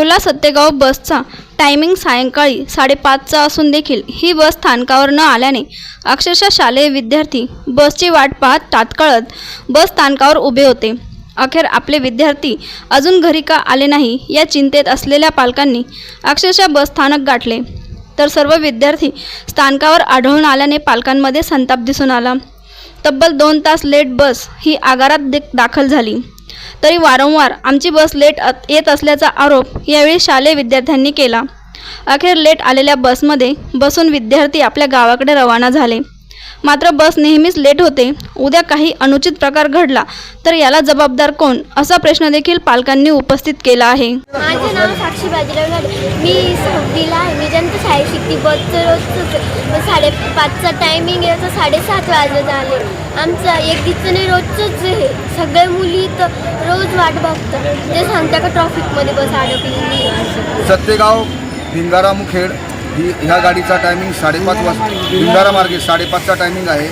येवला सत्तेगाव बसचा टायमिंग सायंकाळी साडेपाचचा असून देखील ही बस स्थानकावर न आल्याने अक्षरशः शालेय विद्यार्थी बसची वाट पाहत तात्काळत बस स्थानकावर उभे होते. अखेर आपले विद्यार्थी अजून घरी का आले नाही या चिंतेत असलेल्या पालकांनी अक्षरशः बस स्थानक गाठले. तर सर्व विद्यार्थी स्थानकावर आढळून आल्याने पालकांमध्ये संताप दिसून आला. तब्बल दोन तास लेट बस ही आगारात दे- दाखल झाली. तरी वारंवार आमची बस लेट येत असल्याचा आरोप यावेळी शालेय विद्यार्थ्यांनी केला. अखेर लेट आलेल्या बसमध्ये बसून विद्यार्थी आपल्या गावाकडे रवाना झाले. मात्र बस नेहमीच लेट होते. उद्या काही अनुचित प्रकार घडला तर याला जबाबदार कोण? असा प्रश्न देखील पालकांनी उपस्थित केला आहे. माझं नाव साक्षी बाजीराव झाले मी सहावीला आहे. मी जनता शाळेत शिकते. बसचं रोजच साडेपाचचा टायमिंग आहे. तर साडेसात वाजले झाले. आमचं एक नाही रोजचंच आहे. सगळ्या मुली तर रोज वाट बघतात. ते सांगता का ट्रॉफिकमध्ये बस अडकली सत्तेगाव भिंगारा मुखेड ही ह्या गाडीचा टायमिंग साडेपाच वाजता भिंगारा मार्गे साडेपाचचा टायमिंग आहे.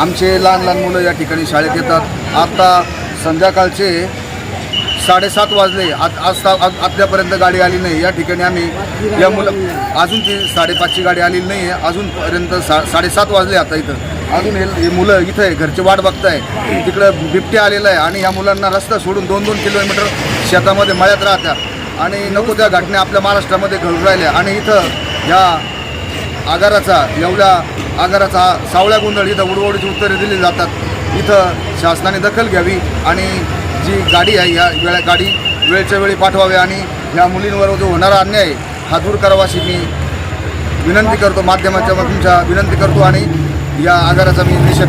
आमचे लहान लहान मुलं या ठिकाणी शाळेत येतात. आता संध्याकाळचे साडेसात वाजले. आज आज आज आत्तापर्यंत गाडी आली नाही. या ठिकाणी आम्ही या मुलं अजून ती साडेपाचची गाडी आलेली नाही आहे अजूनपर्यंत सा साडेसात वाजले आता इथं. अजून हे मुलं इथं आहे. घरचे वाट बघताय. तिकडं बिबट्या आलेला आहे आणि या मुलांना रस्ता सोडून दोन दोन किलोमीटर शेतामध्ये मळ्यात राहतात आणि नको त्या घटना आपल्या महाराष्ट्रामध्ये घडून राहिल्या. आणि इथं या आगाराचा एवढ्या आगाराचा सावळ्या गोंधळ इथं उडवडीची उत्तरे दिली जातात. इथं शासनाने दखल घ्यावी आणि जी गाडी आहे या वेळा गाडी वेळच्या वेळी पाठवावी आणि ह्या मुलींवर जो होणारा अन्याय हा दूर करावा अशी मी विनंती करतो. माध्यमाच्या तुमच्या विनंती करतो आणि या आगाराचा मी निषेध